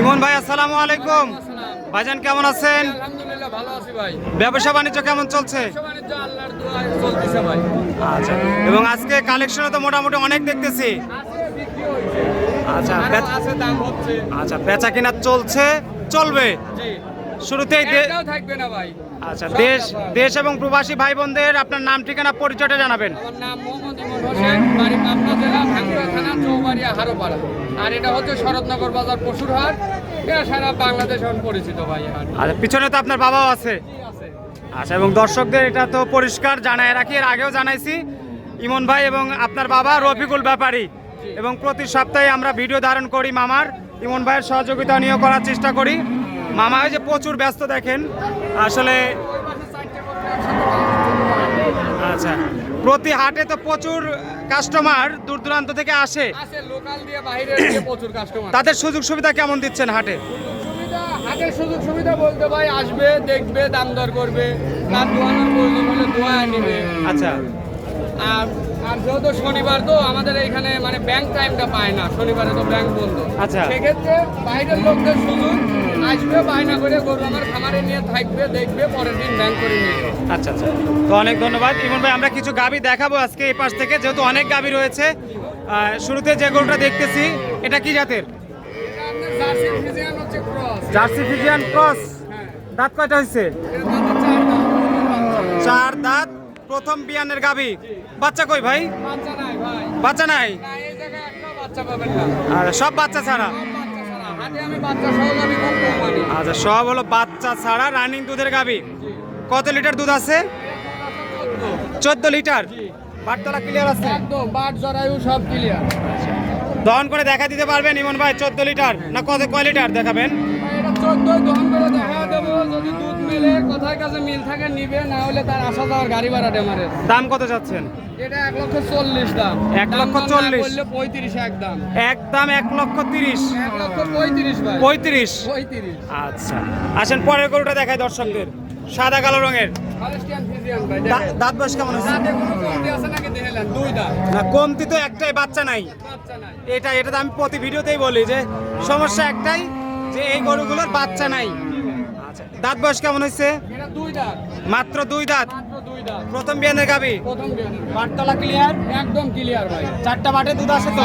ইমন ভাই আসসালামু আলাইকুম। ভাইজান কেমন আছেন? আলহামদুলিল্লাহ ভালো আছি ভাই। ব্যবসা বাণিজ্য কেমন চলছে? আচ্ছা এবং আজকে কালেকশনে তো মোটামুটি অনেক দেখতেছি। আচ্ছা আচ্ছা বেচা কিনা চলছে চলবে। শুরুতেই থাকবে না ভাই। আচ্ছা দেশ। দেশ এবং প্রবাসী ভাই বোনদের আপনার নাম ঠিকানা পরিচয়টা জানাবেন। আমার নাম মোহাম্মদ ইমন হোসেন বাড়ি পাবনা জেলা ভাঙ্গুড়া থানা চৌবাড়িয়া হারোপাড়া। আর এটা হচ্ছে শরৎনগর বাজার পশুর হাট এটা সারা বাংলাদেশ এখন পরিচিত ভাই হাট আচ্ছা পিছনে তো আপনার বাবাও আছে। আছে। আচ্ছা এবং দর্শকদের এটা তো পরিষ্কার জানায় রাখি এর আগেও জানাইছি। ইমন ভাই এবং আপনার বাবা রফিকুল ব্যাপারী। এবং প্রতি সপ্তাহে আমরা ভিডিও ধারণ করি মামার। ইমন ভাইয়ের সহযোগিতা নিয়ে করার চেষ্টা করি। মামা যে প্রচুর ব্যস্ত দেখেন। আসলে আচ্ছা প্রতি হাটে তো প্রচুর কাস্টমার দূর দূরান্ত থেকে আসে। তাদের সুযোগ সুবিধা কেমন দিচ্ছেন হাটে? হাটের সুযোগ সুবিধা বলতে ভাই আসবে দেখবে দাম দর করবে। তার দোয়ানোর প্রয়োজন হলে দোয়া নিবে। আচ্ছা। আর আর যেহেতু শনিবার তো আমাদের এখানে মানে ব্যাংক টাইমটা পায় না শনিবারে তো ব্যাংক বন্ধ। আচ্ছা। সেক্ষেত্রে বাইরের লোকদের সুযোগ আসবে বায়না করে গরু আমার খামারে নিয়ে থাকবে দেখবে পরের দিন ব্যাংক করে নিয়ে আচ্ছা আচ্ছা। তো অনেক ধন্যবাদ। ইমন ভাই আমরা কিছু গাবি দেখাবো আজকে এই পাশ থেকে যেহেতু অনেক গাবি রয়েছে। শুরুতে যে গরুটা দেখতেছি এটা কি জাতের? Jersey Friesian cross. হ্যাঁ। দাঁত কয়টা হয়েছে? চার দাঁত। প্রথম বিয়ানের গাবি। বাচ্চা কই ভাই? বাচ্চা নাই বাচ্চা নাই? আর সব বাচ্চা ছাড়া? আচ্ছা সব হলো বাচ্চা ছাড়া রানিং দুধের গাবি। কত লিটার দুধ আছে? চোদ্দ লিটার বাটতলা ক্লিয়ার আছে? একদম বাট জরায়ু সব ক্লিয়ার দহন করে দেখা দিতে পারবেন ইমন ভাই চোদ্দ লিটার না কত কয় লিটার দেখাবেন। এটা দহন করে দেখা দেবো যদি দুধ মেলে কোথায় কাছে মিল থাকে নিবে না হলে তার আসা যাওয়ার গাড়ি ভাড়া দাম কত যাচ্ছেন এটা এক লক্ষ চল্লিশ দাম। এক লক্ষ চল্লিশ। পঁয়ত্রিশ একদম একদম এক লক্ষ তিরিশ। এক লক্ষ পঁয়ত্রিশ পঁয়ত্রিশ? পঁয়ত্রিশ। আচ্ছা। আসেন পরের গরুটা দেখায় দর্শকদের। সাদা কালো রঙের। দাঁত বয়স কেমন না কমতি তো একটাই বাচ্চা নাই। বাচ্চা নাই। এটা এটা তো আমি প্রতি ভিডিওতেই বলি যে সমস্যা একটাই যে এই গরুগুলোর বাচ্চা নাই। আচ্ছা। দাঁত বয়স কেমন হয়েছে? মাত্র দুই দাঁত? দুই দাঁত। প্রথম বিয়ানের গাবি? বাটতলা ক্লিয়ার একদম ক্লিয়ার ভাই। চারটা বাটে দুধ আছে তো?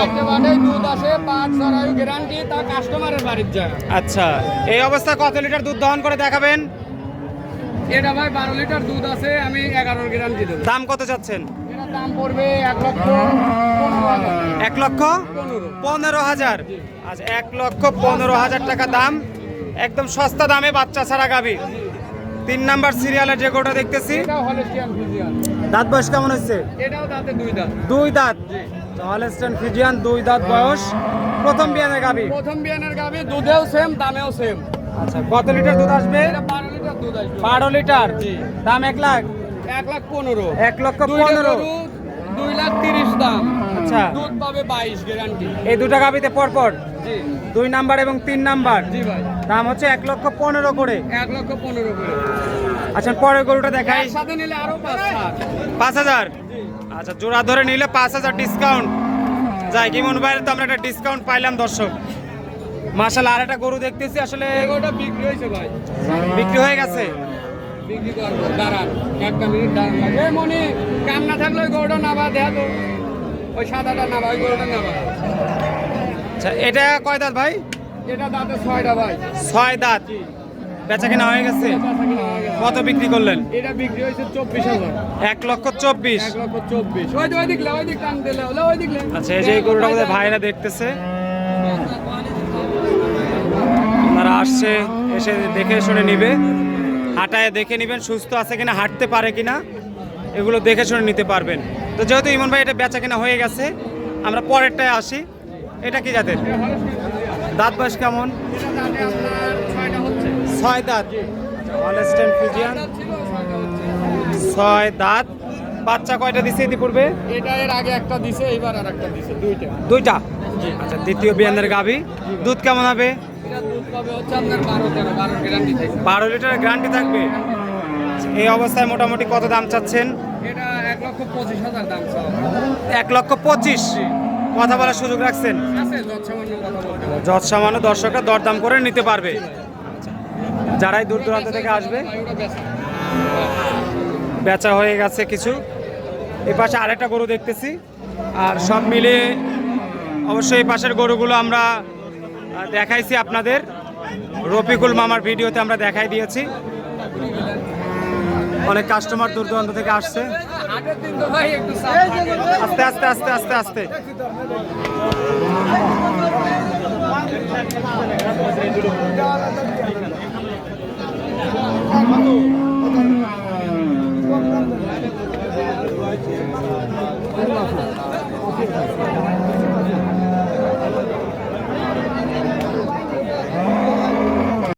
দুধ আসে পাঁচ গ্যারান্টি তা কাস্টমারের বাড়ির যায় আচ্ছা। এই অবস্থায় কত লিটার দুধ দহন করে দেখাবেন? এটা ভাই বারো লিটার দুধ আছে আমি এগারোর গ্যারান্টি দেবো। দাম কত চাচ্ছেন? দাম পড়বে এক লক্ষ এক লক্ষ পনেরো হাজার। আচ্ছা এক লক্ষ পনেরো হাজার টাকা দাম। একদম সস্তা দামে বাচ্চা ছাড়া গাবি তিন নাম্বার সিরিয়ালের যে গোটা দেখতেছি দাঁত বয়স কেমন হচ্ছে এটাও দুই দাঁত। দুই দাঁত। হলেস্টান ফিজিয়ান দুই দাঁত বয়স। প্রথম বিয়ানের গাবি প্রথম বিয়ানের দুধেও সেম দামেও সেম আচ্ছা কত লিটার দুধ আসবে? বারো লিটার দুধ আসবে। বারো লিটার। দাম এক লাখ? এক লাখ পনেরো। এক লক্ষ পনেরো। দুই লাখ তিরিশ দাম। আচ্ছা। দুধ পাবে বাইশ গ্যারান্টি এই দুটা গাবিতে পরপর? জি। দুই নাম্বার এবং তিন নাম্বার? জি ভাই। দাম হচ্ছে এক লক্ষ পনেরো করে। এক লক্ষ পনেরো করে। আচ্ছা পরের গরুটা দেখাই। সাথে নিলে আরও পাঁচ সাত। পাঁচ হাজার? আচ্ছা জোড়া ধরে নিলে পাঁচ হাজার ডিসকাউন্ট যাই কি মনে বাইরে তো আমরা একটা ডিসকাউন্ট পাইলাম দর্শক। মাসাল আর একটা গরু দেখতেছি আসলে এগোটা বিক্রি হয়েছে ভাই। বিক্রি হয়ে গেছে? বিক্রি করব দাঁড়ান একটা মিনিট দাঁড়ান। মনি কাম না থাকলে ওই গরুটা নাবা দেয়া তো। ওই সাদাটা নাবা ওই গরুটা নাবা আচ্ছা এটা কয় দাঁত ভাই? এটা দাঁতে ছয়টা ভাই। ছয় দাঁত। বেচা কিনা হয়ে গেছে। কত বিক্রি করলেন? এটা বিক্রি হয়েছে চব্বিশ হাজার। এক লক্ষ চব্বিশ। এক লক্ষ চব্বিশ। ওই ওই দিকলে ওই দিক টান দিলে ওই দিকলে আচ্ছা এই যে গরুটা আমাদের ভাইরা দেখতেছে। আপনারা আসছে এসে দেখে শুনে নিবে। হাঁটায় দেখে নেবেন সুস্থ আছে কিনা হাঁটতে পারে কিনা এগুলো দেখে শুনে নিতে পারবেন। তো যেহেতু ইমন ভাই এটা বেচা কিনা হয়ে গেছে আমরা পরেরটায় আসি। এটা কি জাতের? দাঁত বয়স কেমন? ছয় দাঁত। হলস্টেন ফিজিয়ান ছয় দাঁত। বাচ্চা কয়টা দিছে ইতিপূর্বে? এটা এর আগে একটা দিছে এইবার আর একটা দিছে দুইটা। দুইটা? আচ্ছা দ্বিতীয় বিয়ানের গাভি। দুধ কেমন হবে? এটা দুধ পাবে হচ্ছে আপনার বারো লিটারের গ্যারান্টি থাকবে? এই অবস্থায় মোটামুটি কত দাম চাচ্ছেন? এটা এক লক্ষ পঁচিশ হাজার দাম চাও। এক লক্ষ পঁচিশ। কথা বলার সুযোগ রাখছেন? যত সামান্য দর্শকরা দরদাম করে নিতে পারবে। যারাই দূর দূরান্ত থেকে আসবে বেচা। হয়ে গেছে কিছু। এই পাশে আরেকটা গরু দেখতেছি। আর সব মিলিয়ে অবশ্যই এই পাশের গরুগুলো আমরা দেখাইছি আপনাদের। রফিকুল মামার ভিডিওতে আমরা দেখাই দিয়েছি। অনেক কাস্টমার দূর দূরান্ত থেকে আসছে আস্তে আস্তে আস্তে আস্তে আস্তে